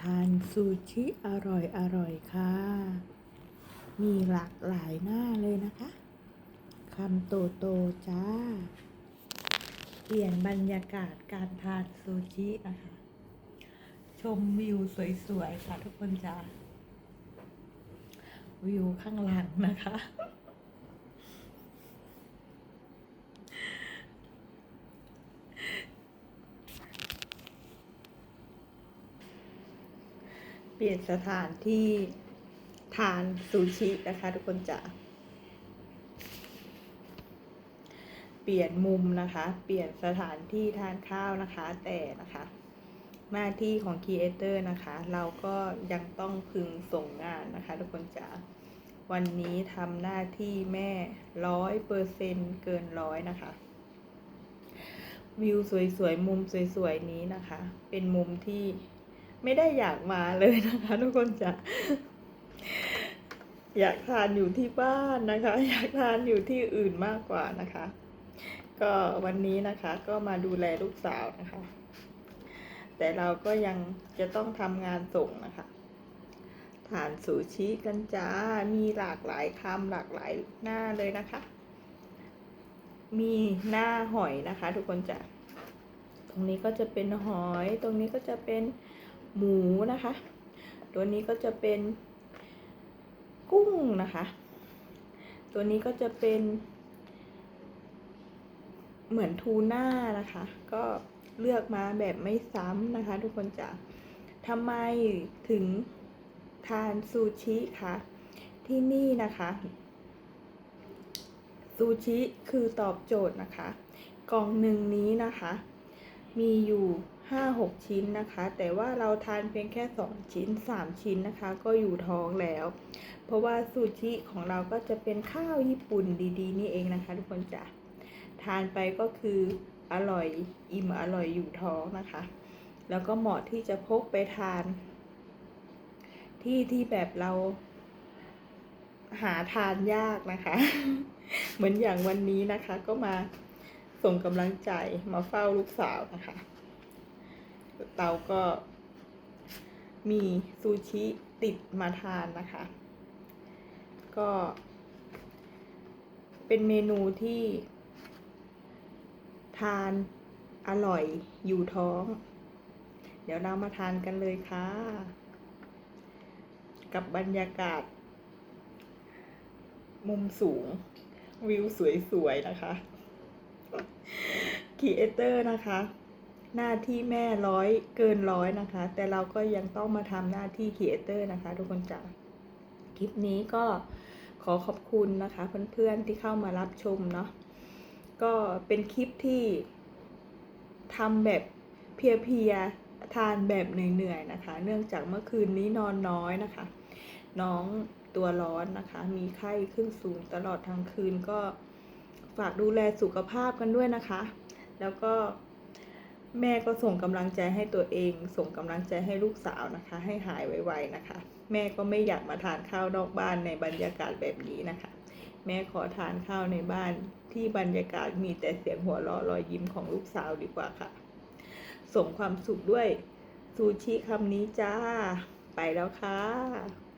ทานซูชิอร่อยอร่อยค่ะ มีหลากหลายหน้าเลยนะคะคำโตโตจ้า เปลี่ยนบรรยากาศการทานซูชินะคะ ชมวิวสวยๆค่ะทุกคนจ้าวิวข้างหลังนะคะ ปลี่ยนสถานที่ทานซูชินะคะ ทุกคนจะเปลี่ยนมุมนะคะ เปลี่ยนสถานที่ทานข้าวนะคะ แต่นะคะ หน้าที่ของครีเอเตอร์นะคะ เราก็ยังต้องพึงส่งงานนะคะ ทุกคนจ๋าวันนี้ทำหน้าที่แม่ร้อยเปอร์เซ็นเกินร้อยนะคะ วิวสวยๆ มุมสวยๆ นี้นะคะ เป็นมุมที่ ไม่ได้อยากมาเลยนะคะ ทุกคนจะอยากทานอยู่ที่บ้านนะคะ อยากทานอยู่ที่อื่นมากกว่านะคะ ก็วันนี้นะคะก็มาดูแลลูกสาวนะคะ แต่เราก็ยังจะต้องทำงานส่งนะคะทานซูชิกันจ้า มีหลากหลายคำหลากหลายหน้าเลยนะคะ มีหน้าหอยนะคะ ทุกคนจะตรงนี้ก็จะเป็นหอย ตรงนี้ก็จะเป็น หมูนะคะ ตัวนี้ก็จะเป็นกุ้งนะคะ ตัวนี้ก็จะเป็น เหมือนทูน่านะคะ ก็เลือกมาแบบไม่ซ้ำนะคะ ทุกคนจะทำไมถึงทานซูชิคะที่นี่นะคะซูชิคือตอบโจทย์นะคะ กล่องหนึ่งนี้นะคะ มีอยู่ 5-6 ชิ้นนะคะ แต่ว่าเราทานเพียงแค่ 2 ชิ้น 3 ชิ้นนะคะ ก็อยู่ท้องแล้ว เพราะว่าซูชิของเราก็จะเป็นข้าวญี่ปุ่นดีๆ นี่เองนะคะ ทุกคนจ้ะทานไปก็คืออร่อยอิ่มอร่อยอยู่ท้องนะคะ แล้วก็เหมาะที่จะพกไปทาน ที่ที่แบบเราหาทานยากนะคะ เหมือนอย่างวันนี้นะคะก็มา ส่งกำลังใจมาเฝ้าลูกสาวนะคะเราก็มีซูชิติดมาทานนะคะ ก็เป็นเมนูที่ทานอร่อยอยู่ท้อง เดี๋ยวเรามาทานกันเลยค่ะ กับบรรยากาศ มุมสูงวิวสวยๆนะคะ ครีเอเตอร์นะคะ หน้าที่แม่ร้อยเกินร้อยนะคะ แต่เราก็ยังต้องมาทำหน้าที่ครีเอเตอร์นะคะ ทุกคนจ๋าคลิปนี้ก็ขอขอบคุณนะคะ เพื่อนๆที่เข้ามารับชมเนาะก็เป็นคลิปที่ทำแบบเพียๆทานแบบเหนื่อยๆนะคะ เนื่องจากเมื่อคืนนี้นอนน้อยนะคะ น้องตัวร้อนนะคะ มีไข้ขึ้นสูงตลอดทั้งคืนก็ ฝากดูแลสุขภาพกันด้วยนะคะ แล้วก็แม่ก็ส่งกำลังใจให้ตัวเอง ส่งกำลังใจให้ลูกสาวนะคะ ให้หายไวๆนะคะ แม่ก็ไม่อยากมาทานข้าวนอกบ้านในบรรยากาศแบบนี้นะคะ แม่ขอทานข้าวในบ้านที่บรรยากาศมีแต่เสียงหัวเราะรอยยิ้มของลูกสาวดีกว่าค่ะ ส่งความสุขด้วยซูชิคำนี้จ้า ไปแล้วค่ะ